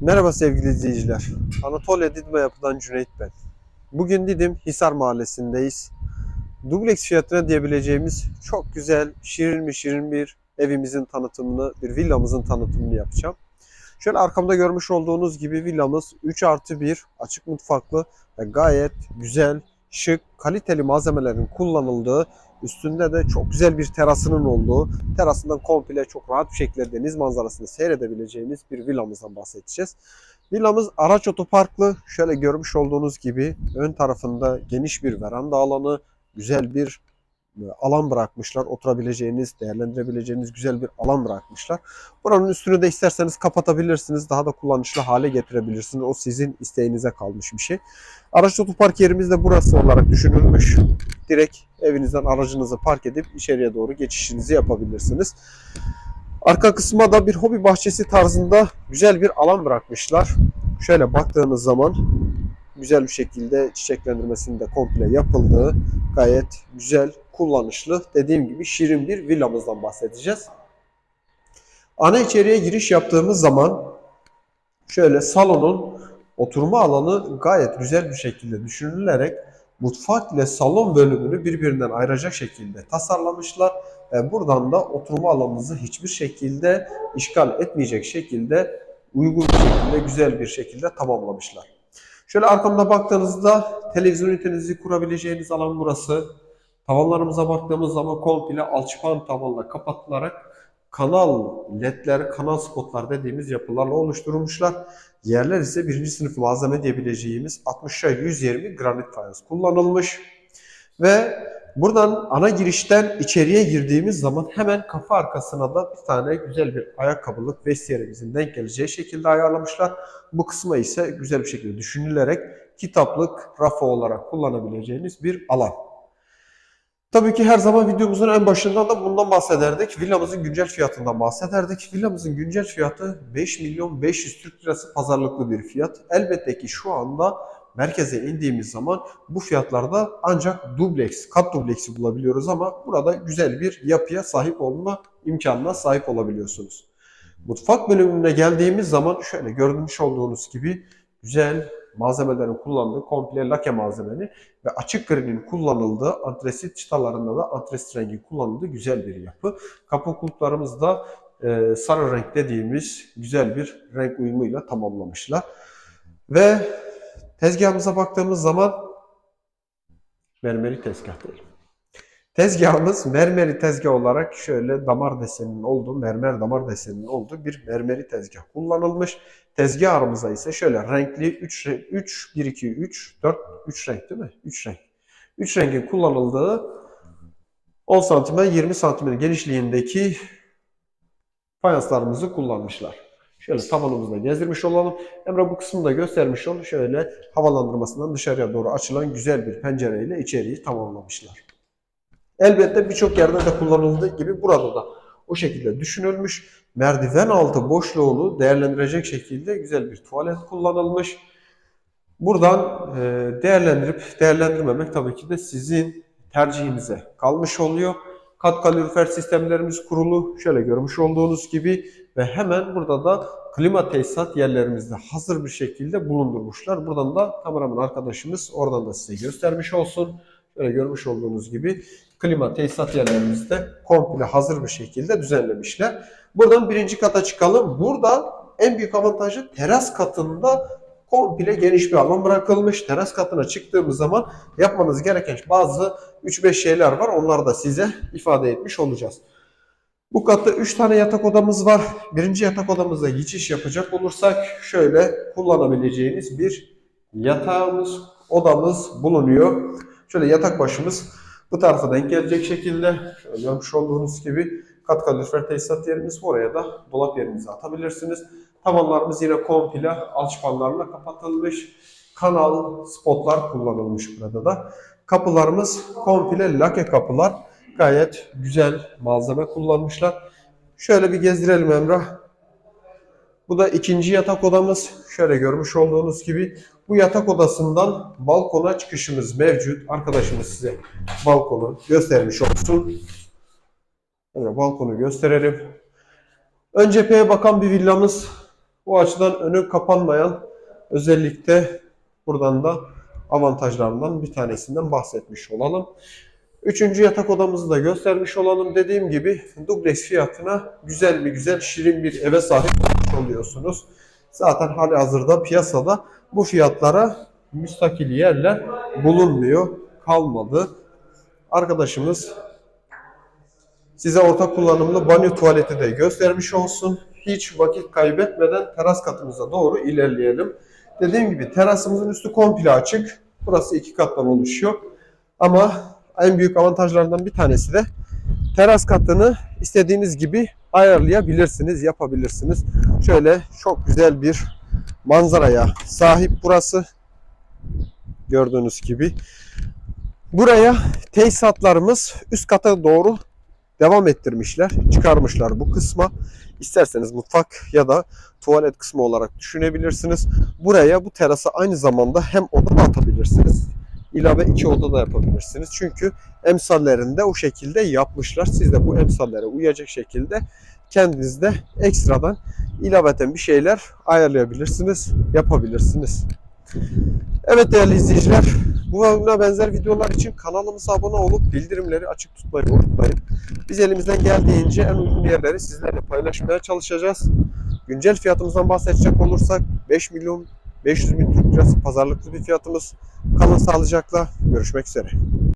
Merhaba sevgili izleyiciler. Anatolia Didme Yapı'dan Cüneyt ben. Bugün Didim Hisar Mahallesi'ndeyiz. Dubleks fiyatına diyebileceğimiz çok güzel, şirin mi şirin bir evimizin tanıtımını, bir villamızın tanıtımını yapacağım. Şöyle arkamda görmüş olduğunuz gibi villamız 3 artı 1 açık mutfaklı ve gayet güzel, şık, kaliteli malzemelerin kullanıldığı, üstünde de çok güzel bir terasının olduğu, terasından komple çok rahat bir şekilde deniz manzarasını seyredebileceğiniz bir villamızdan bahsedeceğiz. Villamız araç otoparklı. Şöyle görmüş olduğunuz gibi ön tarafında geniş bir veranda alanı, güzel bir e, alan bırakmışlar. Oturabileceğiniz, değerlendirebileceğiniz güzel bir alan bırakmışlar. Buranın üstünü de isterseniz kapatabilirsiniz. Daha da kullanışlı hale getirebilirsiniz. O sizin isteğinize kalmış bir şey. Araç otopark yerimiz de burası olarak düşünülmüş. Direkt evinizden aracınızı park edip içeriye doğru geçişinizi yapabilirsiniz. Arka kısma da bir hobi bahçesi tarzında güzel bir alan bırakmışlar. Şöyle baktığınız zaman güzel bir şekilde çiçeklendirmesinin de komple yapıldığı gayet güzel, kullanışlı, dediğim gibi şirin bir villamızdan bahsedeceğiz. Ana içeriye giriş yaptığımız zaman şöyle salonun oturma alanı gayet güzel bir şekilde düşünülerek mutfak ile salon bölümünü birbirinden ayıracak şekilde tasarlamışlar. Ve buradan da oturma alanınızı hiçbir şekilde işgal etmeyecek şekilde uygun bir şekilde, güzel bir şekilde tamamlamışlar. Şöyle arkamda baktığınızda televizyon ünitenizi kurabileceğiniz alan burası. Tavanlarımıza baktığımız zaman komple alçıpan tavanla kapatılarak kanal ledler, kanal spotlar dediğimiz yapılarla oluşturulmuşlar. Yerler ise birinci sınıf malzeme diyebileceğimiz 60'a 120 granit fayans kullanılmış. Ve buradan ana girişten içeriye girdiğimiz zaman hemen kafa arkasına da bir tane güzel bir ayakkabılık vestiyerimizin denk geleceği şekilde ayarlamışlar. Bu kısma ise güzel bir şekilde düşünülerek kitaplık rafı olarak kullanabileceğiniz bir alan. Tabii ki her zaman videomuzun en başında da bundan bahsederdik. Villamızın güncel fiyatından bahsederdik. Villamızın güncel fiyatı 5 milyon 500 Türk lirası pazarlıklı bir fiyat. Elbette ki şu anda merkeze indiğimiz zaman bu fiyatlarda ancak dubleks, kat dubleksi bulabiliyoruz ama burada güzel bir yapıya sahip olma imkanına sahip olabiliyorsunuz. Mutfak bölümüne geldiğimiz zaman şöyle görmüş olduğunuz gibi güzel malzemelerin kullandığı komple lake malzemeni ve açık grinin kullanıldığı antresit çıtalarında da antresit rengi kullanıldığı güzel bir yapı. Kapı kulplarımız da e, sarı renk dediğimiz güzel bir renk uyumuyla tamamlamışlar. Ve tezgahımıza baktığımız zaman mermeri tezgah diyelim. Tezgahımız mermeri tezgah olarak şöyle damar deseninin olduğu, mermer damar deseninin olduğu bir mermeri tezgah kullanılmış. Tezgah aramıza ise şöyle renkli 3 3 1 2 3 4 3 renk değil mi? 3 renk. 3 rengin kullanıldığı 10 santime 20 santimetre genişliğindeki fayanslarımızı kullanmışlar. Şöyle tavanımızda gezdirmiş olalım. Emre bu kısmını da göstermiş ol. Şöyle havalandırmasından dışarıya doğru açılan güzel bir pencereyle içeriği tamamlamışlar. Elbette birçok yerde de kullanıldığı gibi burada da o şekilde düşünülmüş. Merdiven altı boşluğunu değerlendirecek şekilde güzel bir tuvalet kullanılmış. Buradan e, değerlendirip değerlendirmemek tabii ki de sizin tercihinize kalmış oluyor. Kat kalorifer sistemlerimiz kurulu. Şöyle görmüş olduğunuz gibi ve hemen burada da klima tesisat yerlerimizde hazır bir şekilde bulundurmuşlar. Buradan da kameraman arkadaşımız oradan da size göstermiş olsun. Şöyle görmüş olduğunuz gibi klima tesisat yerlerimizde komple hazır bir şekilde düzenlemişler. Buradan birinci kata çıkalım. Burada en büyük avantajı teras katında komple geniş bir alan bırakılmış. Teras katına çıktığımız zaman yapmanız gereken bazı 3-5 şeyler var. Onları da size ifade etmiş olacağız. Bu katta 3 tane yatak odamız var. Birinci yatak odamıza geçiş yapacak olursak şöyle kullanabileceğiniz bir yatağımız, odamız bulunuyor. Şöyle yatak başımız bu tarafa denk gelecek şekilde şöyle görmüş olduğunuz gibi kat kalorifer tesisat yerimiz. Oraya da dolap yerinizi atabilirsiniz. Tavanlarımız yine komple alçıpanlarla kapatılmış. Kanal spotlar kullanılmış burada da. Kapılarımız komple lake kapılar. Gayet güzel malzeme kullanmışlar. Şöyle bir gezdirelim Emrah. Bu da ikinci yatak odamız. Şöyle görmüş olduğunuz gibi bu yatak odasından balkona çıkışımız mevcut. Arkadaşımız size balkonu göstermiş olsun. Evet, balkonu gösterelim. Ön cepheye bakan bir villamız Bu açıdan önü kapanmayan özellikle buradan da avantajlarından bir tanesinden bahsetmiş olalım. Üçüncü yatak odamızı da göstermiş olalım. Dediğim gibi dubleks fiyatına güzel bir güzel şirin bir eve sahip oluyorsunuz. Zaten hali hazırda piyasada bu fiyatlara müstakil yerler bulunmuyor. Kalmadı. Arkadaşımız size ortak kullanımlı banyo tuvaleti de göstermiş olsun. Hiç vakit kaybetmeden teras katımıza doğru ilerleyelim. Dediğim gibi terasımızın üstü komple açık. Burası iki kattan oluşuyor. Ama en büyük avantajlarından bir tanesi de teras katını istediğiniz gibi ayarlayabilirsiniz, yapabilirsiniz. Şöyle çok güzel bir manzaraya sahip burası. Gördüğünüz gibi. Buraya tesisatlarımız üst kata doğru devam ettirmişler, çıkarmışlar bu kısma. İsterseniz mutfak ya da tuvalet kısmı olarak düşünebilirsiniz. Buraya bu terasa aynı zamanda hem oda da atabilirsiniz. İlave iki oda da yapabilirsiniz. Çünkü emsallerinde o şekilde yapmışlar. Siz de bu emsallere uyacak şekilde kendinizde ekstradan ilaveten bir şeyler ayarlayabilirsiniz, yapabilirsiniz. Evet değerli izleyiciler, buna benzer videolar için kanalımıza abone olup bildirimleri açık tutmayı unutmayın. Biz elimizden geldiğince en uygun yerleri sizlerle paylaşmaya çalışacağız. Güncel fiyatımızdan bahsedecek olursak 5 milyon 500 bin Türk lirası pazarlıklı bir fiyatımız. Kalın sağlıcakla görüşmek üzere.